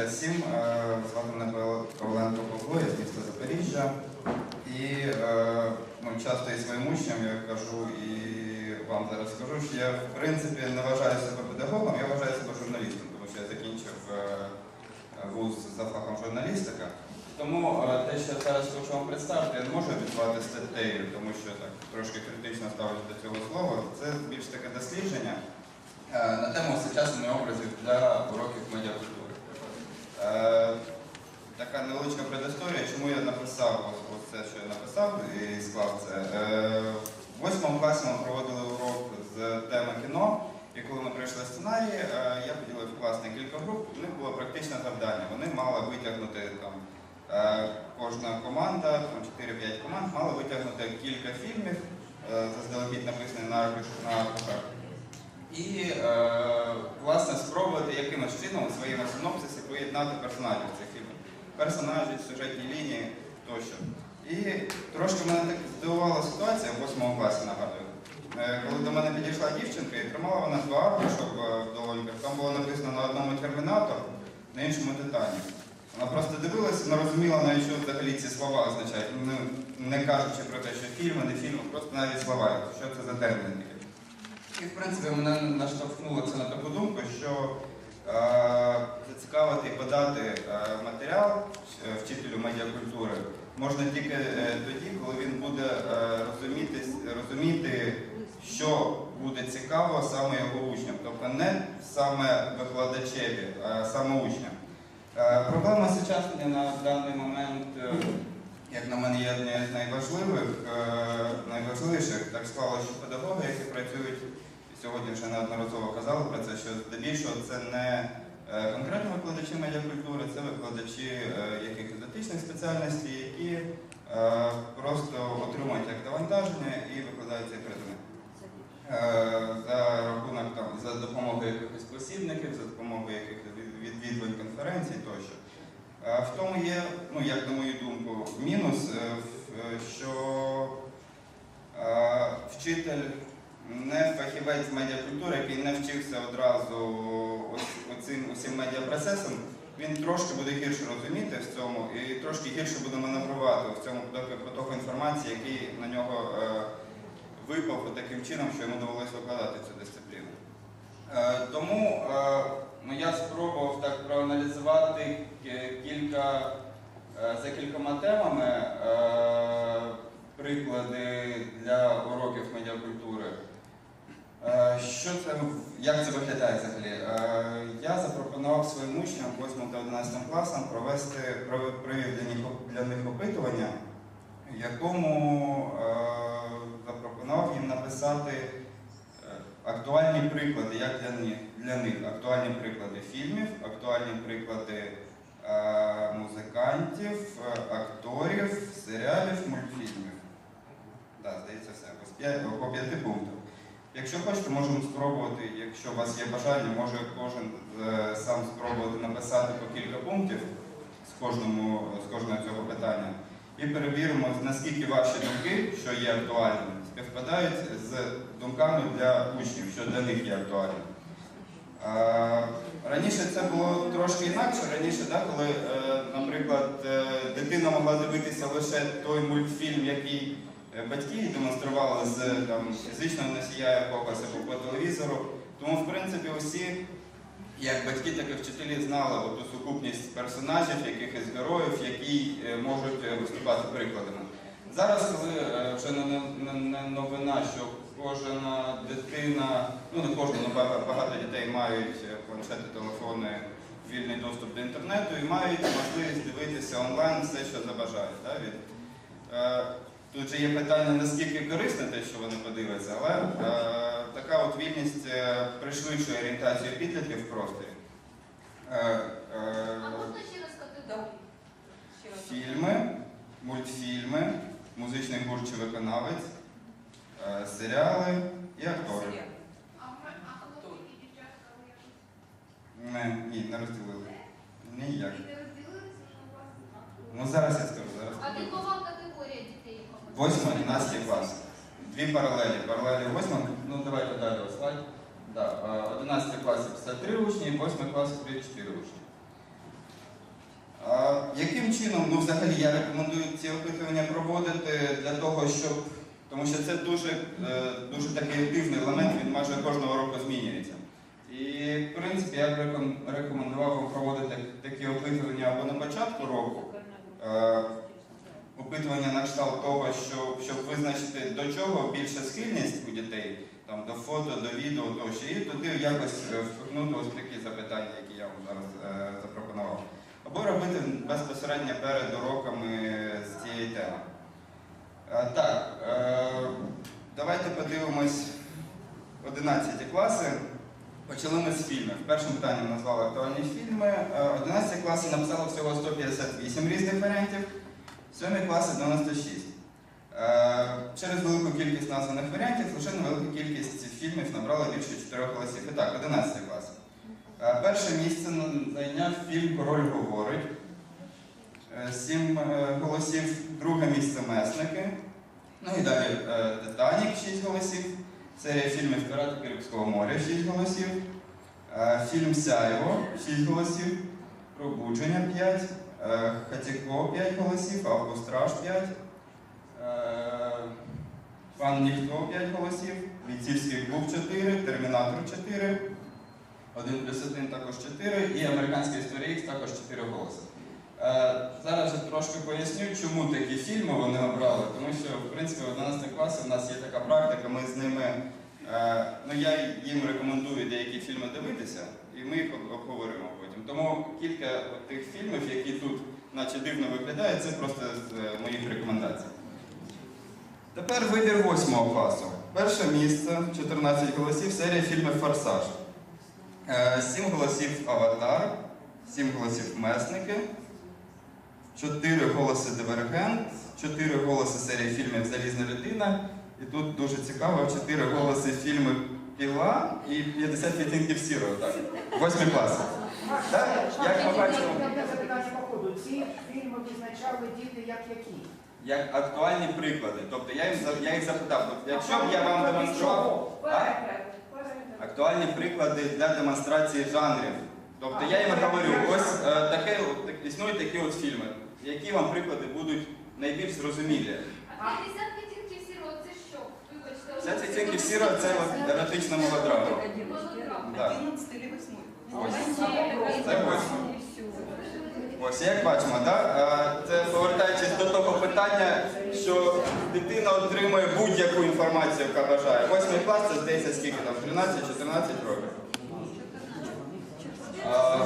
ще раз всім. Е, Звати мене Павленко Павло, я з міста Запоріжжя. І е, ну, часто і своїм учням я кажу, і вам зараз скажу, що я в принципі не вважаю себе педагогом, я вважаю себе журналістом, тому що я закінчив е, вуз за фахом журналістика. Тому е, те, що я зараз хочу вам представити, я не можу обізвати статтею, тому що так трошки критично ставлюсь до цього слова. Це більш таке дослідження е, на тему сучасних образів для уроків медіакультури. Е, Така невеличка предісторія, чому я написав ось, це, що я написав і склав це. Е, В восьмому класі ми проводили урок з теми кіно, і коли ми прийшли сценарії, е, я поділив клас на кілька груп, у них було практичне завдання. Вони мали витягнути там е, кожна команда, 4-5 команд, мала витягнути кілька фільмів, е, заздалегідь написані на аркуш- на аркушах. І е, власне спробувати якимось чином у своєму синопсисі поєднати персонажів цих фільмів. Персонажі, сюжетні лінії тощо. І трошки мене так здивувала ситуація в 8 класі, нагадую. Е, Коли до мене підійшла дівчинка і тримала вона два аркушок е, в долоньках, там було написано на одному термінатор, на іншому Титанік. Вона просто дивилася, не розуміла навіть, що взагалі ці слова означають. Ну, не кажучи про те, що фільми, не фільми, просто навіть слова, що це за терміни. І, в принципі, мене наштовхнуло це на таку думку, що е, зацікавити і подати е, матеріал е, вчителю медіакультури можна тільки е, тоді, коли він буде е, розуміти, що буде цікаво саме його учням, тобто не саме викладачеві, а саме учням. Е, Проблема сучаснення на даний момент, е, як на мене, є однією з найважливих, е, найважливіших. Так склалося, що педагоги, які працюють, сьогодні вже неодноразово казали про це, що здебільшого це не е, конкретно викладачі медіакультури, це викладачі е, якихось дотичних спеціальностей, які е, просто отримують як навантаження і викладають цей предмет. За рахунок там, за допомогою якихось посібників, за допомогою якихось відвідувань конференцій тощо. В тому є, ну як на мою думку, мінус, що вчитель не фахівець медіакультури, який не вчився одразу оцим усім медіапроцесом, він трошки буде гірше розуміти в цьому і трошки гірше буде маневрувати в цьому потоку- інформації, який на нього е, випав таким чином, що йому довелося викладати цю дисципліну. Е, Тому е, ну, я спробував так проаналізувати кілька, за кількома темами приклади для уроків медіакультури. Е, Що це, як це виглядає взагалі? Е, Я запропонував своїм учням 8 та 11 класам провести пров- провів для них, опитування, в якому е, запропонував їм написати актуальні приклади, як для них, для них актуальні приклади фільмів, актуальні приклади музикантів, акторів, серіалів, мультфільмів. Так, здається, все. По п'яти пунктах. Якщо хочете, можемо спробувати, якщо у вас є бажання, може кожен е, сам спробувати написати по кілька пунктів з, кожному, з кожного цього питання. І перевіримо, наскільки ваші думки, що є актуальними, співпадають з думками для учнів, що для них є актуальним. Раніше це було трошки інакше. Раніше, да, коли, е, наприклад, е, дитина могла дивитися лише той мультфільм, який е, батьки їй демонстрували з там, фізичного носія якогось або по телевізору. Тому, в принципі, усі, як батьки, так і вчителі знали ту сукупність персонажів, якихось героїв, які е, можуть е, виступати прикладами. Зараз, коли вже не, новина, що кожна дитина, ну не кожна, але багато, дітей мають планшети, телефони, вільний доступ до інтернету і мають можливість дивитися онлайн все, що забажають. Да, Тут же є питання, наскільки корисне те, що вони подивляться, але е, така от вільність е, пришвидшує орієнтацію підлітків в просторі. Е, е, А можна ще раз категорії? Ще раз. Фільми, мультфільми, музичний гурт чи виконавець, е, серіали і актори. Серіал. А ми- а хлопці і дівчатка ви Не, ні, не розділили. Ніяк. не розділилися, що у вас Ну зараз я скажу, зараз. А вікова категорія дітей? 8-11 клас. Дві паралелі. Паралелі 8, ну давайте далі слайд. Да, е, 11 класів 53 учні, 8 класів 34 учні. А, яким чином, ну взагалі я рекомендую ці опитування проводити для того, щоб. Тому що це дуже, е, дуже такий активний елемент, він майже кожного року змінюється. І в принципі я б рекомендував вам проводити такі опитування або на початку року, е, опитування на кшталт того, що, щоб визначити до чого більша схильність у дітей, там, до фото, до відео тощо, і туди якось е, впихнути ось такі запитання, які я вам зараз е, запропонував. Або робити безпосередньо перед уроками з цієї теми. Е, Так, е, давайте подивимось 11 класи. Почали ми з фільмів. Першим питанням назвали актуальні фільми. Е, 11 класи написали всього 158 різних варіантів, 7 класи 96. Е, Через велику кількість названих варіантів лише невелика кількість фільмів набрала більше 4 голосів. І так, 11 клас. Е, Перше місце зайняв фільм Король говорить. Е, Сім е, голосів, друге місце Месники. Ну і далі Титанік 6 голосів. Серія фільмів Пірати Карибського моря 6 голосів. Фільм Сяйво 6 голосів. Пробудження 5. Е, Хатіко 5 голосів, Августраж 5. е, Пан Ніхто 5 голосів. Бійцівський клуб 4, Термінатор 4. 1 плюс 1 також 4 і американська історія Х також 4 голоси. Е, Зараз я трошки поясню, чому такі фільми вони обрали. Тому що, в принципі, в 11 класі в нас є така практика, ми з ними, ну я їм рекомендую деякі фільми дивитися, і ми їх об- обговоримо. Тому кілька тих фільмів, які тут наче дивно виглядають, це просто з е, моїх рекомендацій. Тепер вибір 8 класу. Перше місце, 14 голосів, серія фільмів Форсаж. Е, Сім голосів Аватар, сім голосів Месники, чотири голоси Дивергент, чотири голоси серії фільмів Залізна людина. І тут дуже цікаво, чотири голоси фільми Піла і 50 відтінків сірого. Так. Восьмий клас. Так, як ми бачимо, Одне запитання по ходу. Ці фільми визначали діти як які? як актуальні приклади. Тобто я, їм, за- я їх запитав, тобто, якщо б я вам демонстрував. А? Актуальні приклади для демонстрації жанрів. Тобто я їм говорю, ось е, таке, от, так- існують такі от фільми, які вам приклади будуть найбільш зрозумілі. А 50 відтінків сірого це що? Вибачте. Цінки сіро це от еротична мелодрама. Мелодрама. Так. 11 или 8? Ось. Це Це. Ось як бачимо, да? це повертаючись до того питання, що дитина отримує будь-яку інформацію, яка бажає. Восьмий клас це здається скільки там? 13-14 років. А,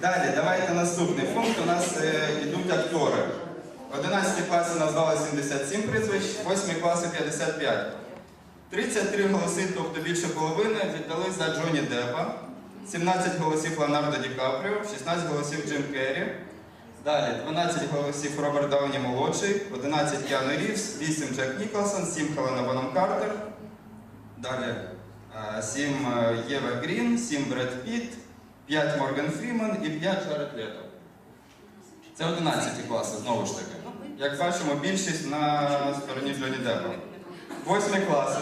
Далі, давайте наступний пункт. У нас е, йдуть актори. 11 класи назвали 77 прізвищ, 8 класи 55. 33 голоси, тобто більше половини, віддали за Джоні Деппа, 17 голосів Леонардо Ді Капріо, 16 голосів Джим Керрі. Далі 12 голосів Роберт Дауні молодший, 11 Кіану Рівс, 8 Джек Ніколсон, 7 Хелена Боном Картер. Далі 7 Єва Грін, 7 Бред Піт, 5 Морган Фрімен і 5 Джаред Лето. Це 11 класи, знову ж таки. Як бачимо, більшість на стороні Джоні Деппа. Восьмі класи.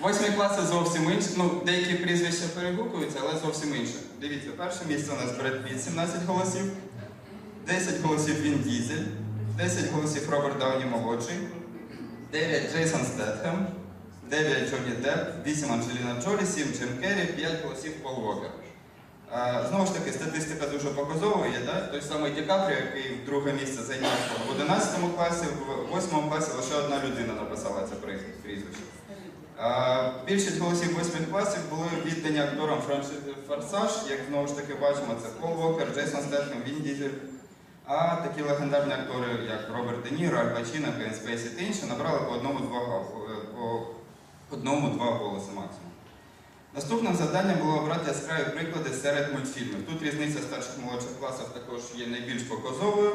Восьмі класи зовсім інші. Ну, деякі прізвища перегукуються, але зовсім інше. Дивіться, перше місце у нас Бред Піт, 17 голосів, 10 голосів Він Дізель, 10 голосів Роберт Дауні молодший, 9 Джейсон Стетхем, 9 Джоні Депп, 8 Анджеліна Джолі, 7 Джим Керрі, 5 голосів Пол Вокер. Знову ж таки, статистика дуже показовує, да? той самий Ді Капріо, який друге місце зайняв в 11 класі, в 8 класі лише одна людина написала це пріз- прізвище. Більшість голосів 8 класів були віддані акторам Форсаж, як знову ж таки бачимо, це Пол Вокер, Джейсон Стетхем, Він Дізель. А такі легендарні актори, як Роберт Де Ніро, Аль Пачіно, Кен Спейсі та інші, набрали по одному-два по одному-два голоси максимум. Наступним завданням було обрати яскраві приклади серед мультфільмів. Тут різниця старших молодших класів також є найбільш показовою.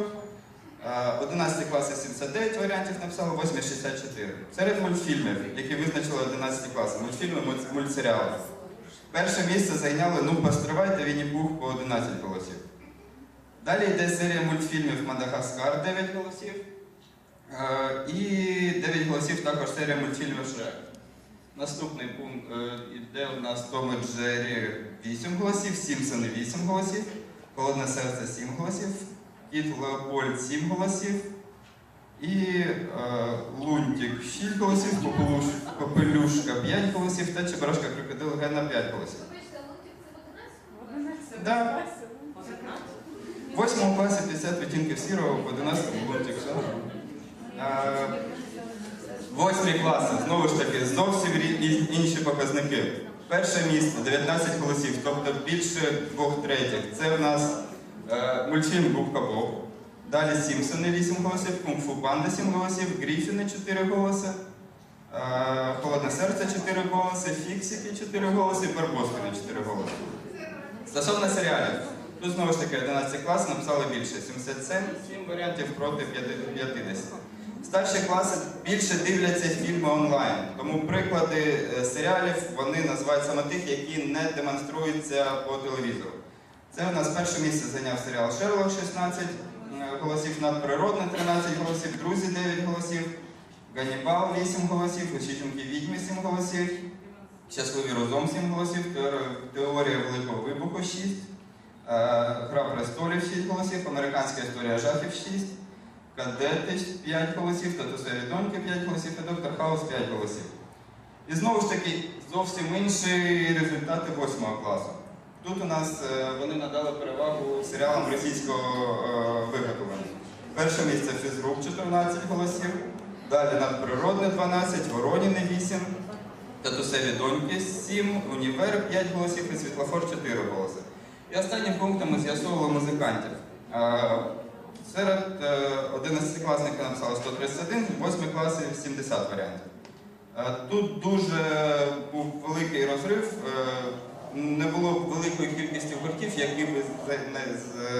Е, 11 класи 79 варіантів написали, 8 64. Серед мультфільмів, які визначили 11 класи, мультфільми мульт- мультсеріали. Перше місце зайняли Ну постривай та Вінні Пух по 11 голосів. Далі йде серія мультфільмів Мадагаскар 9 голосів. Е, І 9 голосів також серія мультфільмів Шрек. Наступний пункт е, іде у нас Том і Джері 8 голосів, Сімпсони 8 голосів, Холодне серце 7 голосів, Кіт Леопольд 7 голосів. І е, Лунтик 6 голосів, Попелюшка 5 голосів та Чебурашка Крокодил Гена 5 голосів. Вибачте, лунтик це в 11? В 11 Да. В 8 класі 50 відтінків сірого, в 11 Лунтик. Все. Е, Восьмий клас, знову ж таки, зовсім інші показники. Перше місце 19 голосів, тобто більше двох третіх. Це в нас е, мультфільм Губка Боб. Далі Сімпсони 8 голосів, Кунг-Фу Панда 7 голосів, Гріфіни 4 голоси, е, Холодне серце 4 голоси, Фіксики 4 голоси, Барбоскини 4 голоси. Стосовно серіалів, тут знову ж таки 11 клас написали більше 77 7 варіантів проти 50. Старші класи більше дивляться фільми онлайн, тому приклади е, серіалів вони називають саме тих, які не демонструються по телевізору. Це у нас перше місце зайняв серіал Шерлок 16 е, голосів, надприродне 13 голосів, Друзі 9 голосів, Ганібал 8 голосів, Учительки відьми 7 голосів, Щасливий розум 7 голосів, Теорія Великого Вибуху 6, е, Гра престолів 6 голосів, Американська історія жахів 6. Кадети 5 голосів, татусеві доньки 5 голосів і доктор Хаус 5 голосів. І знову ж таки зовсім інші результати 8 класу. Тут у нас е, вони надали перевагу серіалам російського е, виготовлення. Перше місце фізрук 14 голосів, далі надприродне 12, Вороніни 8, татусеві доньки 7, універ 5 голосів і світлофор 4 голоси. І останнім пунктом ми з'ясовували музикантів. Е, Серед е, 11-класників написали 131, 8 класів 70 варіантів. Е, Тут дуже був великий розрив, е, не було великої кількості гуртів, які б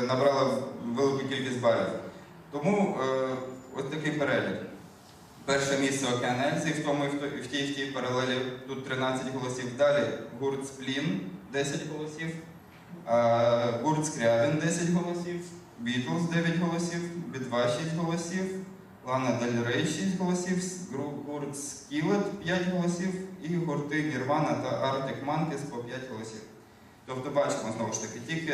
набрали велику кількість балів. Тому е, ось такий перелік. Перше місце Океан Ельзи, в тому і в тій, в тій паралелі тут 13 голосів. Далі гурт Сплін 10 голосів. Е, Гурт Скрябін 10 голосів, Бітлз 9 голосів, Би-2 6 голосів, Лана Дель Рей 6 голосів, гурт Скілет 5 голосів і гурти Нірвана та Arctic Monkeys по 5 голосів. Тобто бачимо знову ж таки, тільки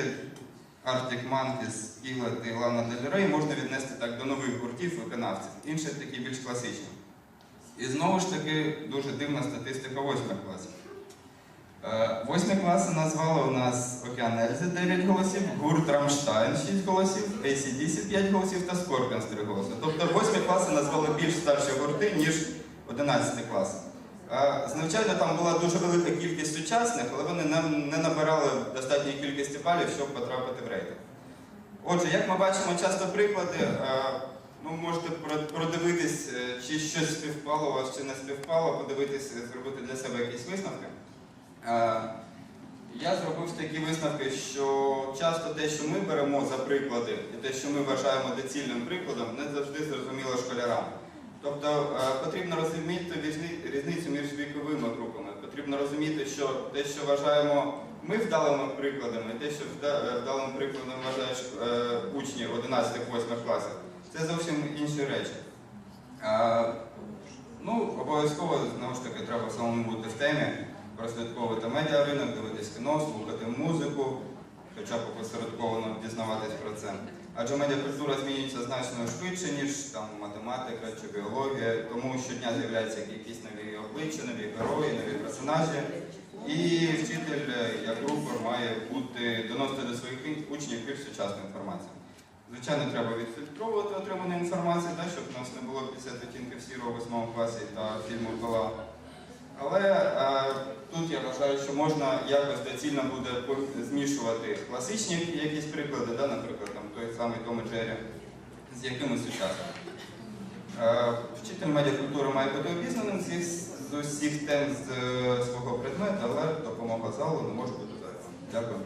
Arctic Monkeys, Скілет і Лана Дель Рей можна віднести так до нових гуртів виконавців, інші такі більш класичні. І знову ж таки дуже дивна статистика 8 класів. Е, Восьмі класи назвали у нас Океан Ельзи 9 голосів, гурт Рамштайн 6 голосів, ACDC 5 голосів та Scorpions 3 голоси. Тобто восьмі класи назвали більш старші гурти, ніж 11 класи. Е, Звичайно, там була дуже велика кількість сучасних, але вони не, набирали достатньої кількості балів, щоб потрапити в рейтинг. Отже, як ми бачимо часто приклади, е, ви можете продивитись, чи щось співпало у вас, чи не співпало, подивитись, зробити для себе якісь висновки. Е, Я зробив такі висновки, що часто те, що ми беремо за приклади, і те, що ми вважаємо доцільним прикладом, не завжди зрозуміло школярам. Тобто е, потрібно розуміти різницю між віковими групами. Потрібно розуміти, що те, що вважаємо ми вдалими прикладами, і те, що е, вдалим прикладом вважаєш учні 11-8 класів, це зовсім інші речі. Ну, обов'язково знову ж таки треба самому бути в темі, прослідковувати медіаринок, дивитись кіно, слухати музику, хоча б посередковано дізнаватись про це. Адже медіакультура змінюється значно швидше, ніж там математика чи біологія, тому щодня з'являються якісь нові обличчя, нові герої, нові персонажі. І вчитель е, як рупор має бути доносити до своїх учнів більш сучасну інформацію. Звичайно, треба відфільтровувати отриману інформацію, да, щоб у нас не було 50 відтінків сірого в 8 класі та фільму «Пила». Але е, тут я вважаю, що можна якось доцільно буде змішувати класичні якісь приклади, да, наприклад, там, той самий Том і Джері, з якимось сучасними. Е, вчитель медіакультури має бути обізнаним з, з усіх тем з е, свого предмету, але допомога залу не може бути зараз. Дякую.